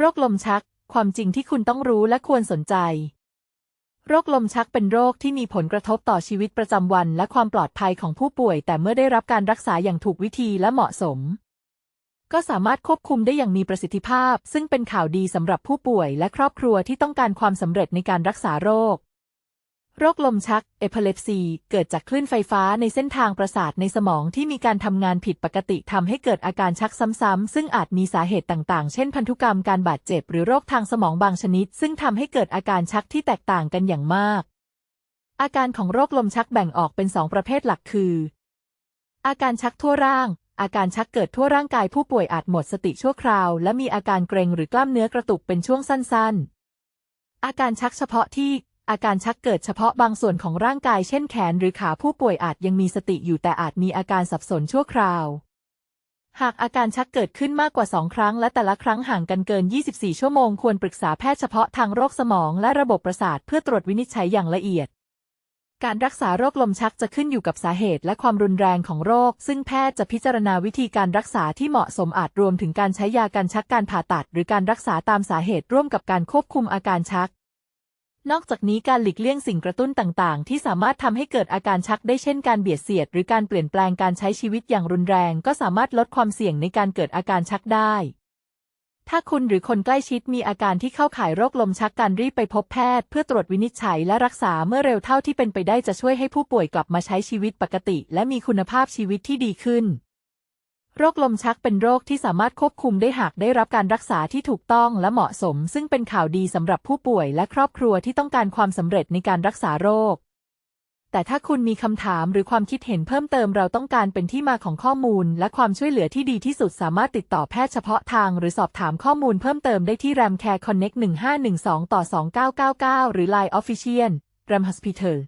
โรคลมชัก ความจริงที่คุณต้องรู้และควรสนใจ โรคลมชักเป็นโรคที่มีผลกระทบต่อชีวิตประจำวันและความปลอดภัยของผู้ป่วย แต่เมื่อได้รับการรักษาอย่างถูกวิธีและเหมาะสม ก็สามารถควบคุมได้อย่างมีประสิทธิภาพ ซึ่งเป็นข่าวดีสำหรับผู้ป่วยและครอบครัวที่ต้องการความสำเร็จในการรักษาโรค โรคลมชัก เอพิเลปซี เกิดจากคลื่นไฟฟ้าในเส้นทางประสาทในสมองที่มีการทำงานผิดปกติทำให้เกิดอาการชักซ้ำๆ ซึ่งอาจมีสาเหตุต่างๆ เช่นพันธุกรรมการบาดเจ็บหรือโรคทางสมองบางชนิด ซึ่งทำให้เกิดอาการชักที่แตกต่างกันอย่างมาก อาการของโรคลมชักแบ่งออกเป็นสองประเภทหลักคือ อาการชักทั่วร่าง อาการชักเกิดทั่วร่างกายผู้ป่วยอาจหมดสติชั่วคราว และมีอาการเกร็งหรือกล้ามเนื้อกระตุกเป็นช่วงสั้น ๆอาการชักเฉพาะที่ อาการชักเกิดเฉพาะบางส่วนของร่างกายเช่นแขนหรือขาผู้ป่วยอาจยังมีสติอยู่แต่อาจมีอาการสับสนชั่วคราว หากอาการชักเกิดขึ้นมากกว่า 2 ครั้ง และแต่ละครั้งห่างกันเกิน 24 ชั่วโมง ควรปรึกษาแพทย์เฉพาะทางโรคสมองและระบบประสาทเพื่อตรวจวินิจฉัยอย่างละเอียดการรักษาโรคลมชักจะขึ้นอยู่กับสาเหตุและความรุนแรงของโรค ซึ่งแพทย์จะพิจารณาวิธีการรักษาที่เหมาะสมอาจรวมถึงการใช้ยากันชักการผ่าตัด หรือการรักษาตามสาเหตุร่วมกับการควบคุมอาการชัก นอกจากนี้การหลีกเลี่ยงสิ่งกระตุ้นต่างๆ ที่สามารถทำให้เกิดอาการชักได้เช่นการเบียดเสียด หรือการเปลี่ยนแปลงการใช้ชีวิตอย่างรุนแรง ก็สามารถลดความเสี่ยงในการเกิดอาการชักได้ ถ้าคุณหรือคนใกล้ชิดมีอาการที่เข้าข่ายโรคลมชักการรีบไปพบแพทย์ เพื่อตรวจวินิจฉัยและรักษาเมื่อเร็วเท่าที่เป็นไปได้จะช่วยให้ผู้ป่วยกลับมาใช้ชีวิตปกติ และมีคุณภาพชีวิตที่ดีขึ้น โรคลมชักเป็นโรคที่สามารถควบคุมได้หากได้รับการรักษาที่ถูกต้องและเหมาะสม ซึ่งเป็นข่าวดีสำหรับผู้ป่วยและครอบครัวที่ต้องการความสำเร็จในการรักษาโรค แต่ถ้าคุณมีคำถามหรือความคิดเห็นเพิ่มเติมเราต้องการเป็นที่มาของข้อมูล และความช่วยเหลือที่ดีที่สุดสามารถติดต่อแพทย์เฉพาะทาง หรือสอบถามข้อมูลเพิ่มเติมได้ที่ Ram Care Connect 1512ต่อ2999 หรือ Line Official Ram Hospital